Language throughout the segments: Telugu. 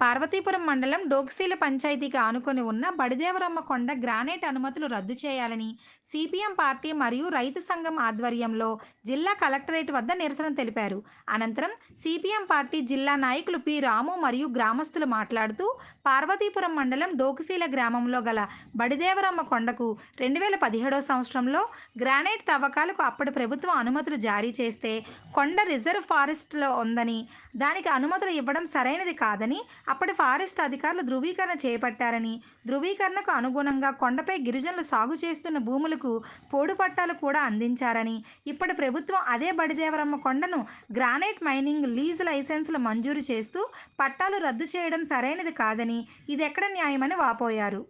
పార్వతీపురం మండలం డోక్సీల పంచాయతీకి ఆనుకొని ఉన్న బడిదేవరమ్మ కొండ గ్రానైట్ అనుమతులు రద్దు చేయాలని సిపిఎం పార్టీ మరియు రైతు సంఘం ఆధ్వర్యంలో జిల్లా కలెక్టరేట్ వద్ద నిరసన తెలిపారు. అనంతరం సిపిఎం పార్టీ జిల్లా నాయకులు పి. రాము మరియు గ్రామస్తులు మాట్లాడుతూ పార్వతీపురం మండలం డోక్సీల గ్రామంలో గల బడిదేవరమ్మ కొండకు రెండు వేల పదిహేడో సంవత్సరంలో గ్రానైట్ తవ్వకాలకు అప్పటి ప్రభుత్వం అనుమతులు జారీ చేస్తే కొండ రిజర్వ్ ఫారెస్ట్లో ఉందని దానికి అనుమతులు ఇవ్వడం సరైనది కాదని అప్పటి ఫారెస్ట్ అధికారులు ధృవీకరణ చేపట్టారని ధృవీకరణకు అనుగుణంగా కొండపై గిరిజనులు సాగు చేస్తున్న భూములకు పోడు పట్టాలు కూడా అందించారని ఇప్పటి ప్రభుత్వం అదే బడిదేవరమ్మ కొండను గ్రానైట్ మైనింగ్ లీజ్ లైసెన్సులు మంజూరు చేస్తూ పట్టాలు రద్దు చేయడం సరైనది కాదని ఇది ఎక్కడ న్యాయమని వాపోయారు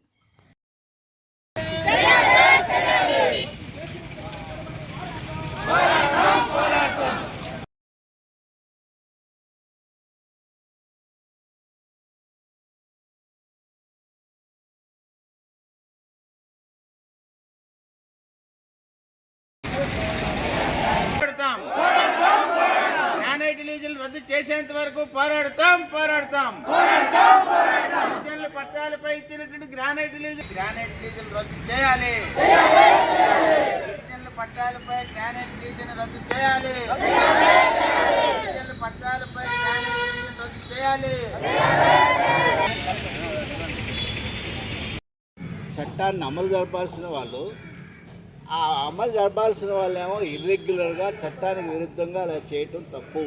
పోరాడతాం గ్రానైట్ లీజులు రద్దు చేసేంత వరకు పోరాడతాం పోరాడతాం. గిరిజనుల పట్టాలపై ఇచ్చినటువంటి గ్రానైట్ లీజు గ్రానైట్ లీజులు రద్దు చేయాలి. గిరిజనుల పట్టాలపై గ్రానైట్ లీజును రద్దు చేయాలి. గిరిజనుల పట్టాలపై గ్రానైట్ లీజును రద్దు చేయాలి. చట్టాన్ని అమలు జరపాల్సిన వాళ్ళు ఆ అమలు జరపాల్సిన వాళ్ళేమో ఇర్రెగ్యులర్గా చట్టానికి విరుద్ధంగా అలా చేయటం తప్పు.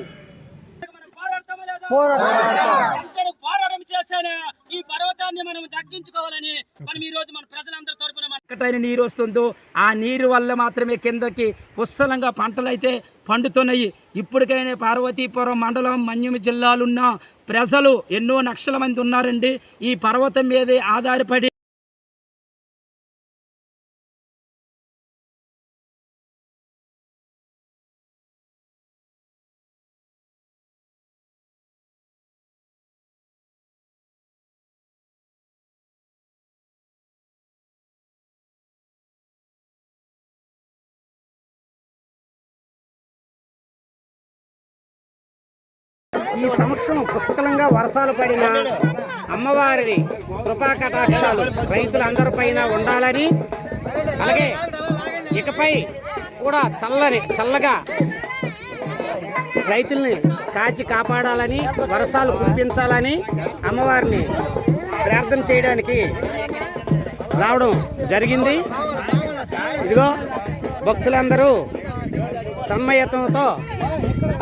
ఇక్కడ పోరాటం చేస్తేనే ఈ పర్వతాన్ని మనం తగ్గించుకోవాలని మనం ఈ రోజు మన ప్రజలందరి తరపున ఎక్కటైన నీరు వస్తుందో ఆ నీరు వల్ల మాత్రమే కిందకి పుష్కలంగా పంటలు అయితే పండుతున్నాయి. ఇప్పటికైనా పార్వతీపురం మండలం మన్యం జిల్లాలున్న ప్రజలు ఎన్నో లక్షల మంది ఉన్నారండి. ఈ పర్వతం మీదే ఆధారపడి ఈ సంవత్సరం పుష్కలంగా వర్షాలు పడిన అమ్మవారి కృపా కటాక్షాలు రైతులందరిపైన ఉండాలని అలాగే ఇకపై కూడా చల్లని చల్లగా రైతుల్ని కాచి కాపాడాలని వర్షాలు కురిపించాలని అమ్మవారిని ప్రార్థన చేయడానికి రావడం జరిగింది. ఇదిగో భక్తులందరూ తన్మయత్వంతో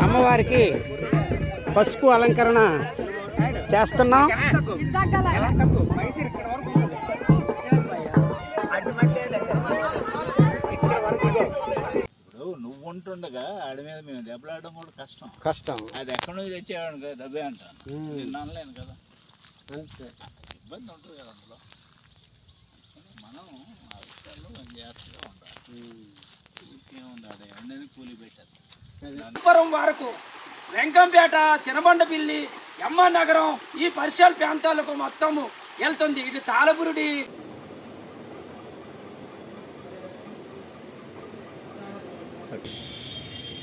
అమ్మవారికి పసుపు అలంకరణ చేస్తున్నాం. ఇప్పుడు నువ్వు ఉంటుండగా ఆడి మీద మేము దెబ్బలాడడం కూడా కష్టం. కష్టం. అది ఎక్కడి నుంచి తెచ్చేవాడు కదా దెబ్బే అంటాను. నిన్న అనలేను కదా. అంతే. ఇబ్బంది ఉంటుంది కదా అందులో. మనం ఆ విషయాల్లో కొంచెం జాగ్రత్తగా ఉండాలి ఇంకేముంది ఆడ? కూలి పెట్టారు వరకు వెంకంపేట చినబండపిల్లి ఎమ్మ నగరం ఈ పరిసర ప్రాంతాలకు మొత్తము వెళ్తుంది. ఇది తాళపురుడి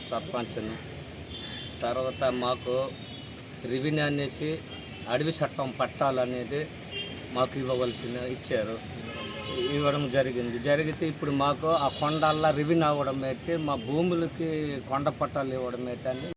సర్పంచ్ను. తర్వాత మాకు రెవెన్యూ అనేసి అడవి చట్టం పట్టాలనేది మాకు ఇవ్వవలసిన ఇచ్చారు. ఇవ్వడం జరిగింది. జరిగితే ఇప్పుడు మాకు ఆ కొండల్లా రెవెన్యూ అవ్వడం ఏంటి? మా భూములకి కొండ పట్టాలు ఇవ్వడం ఏంటి అని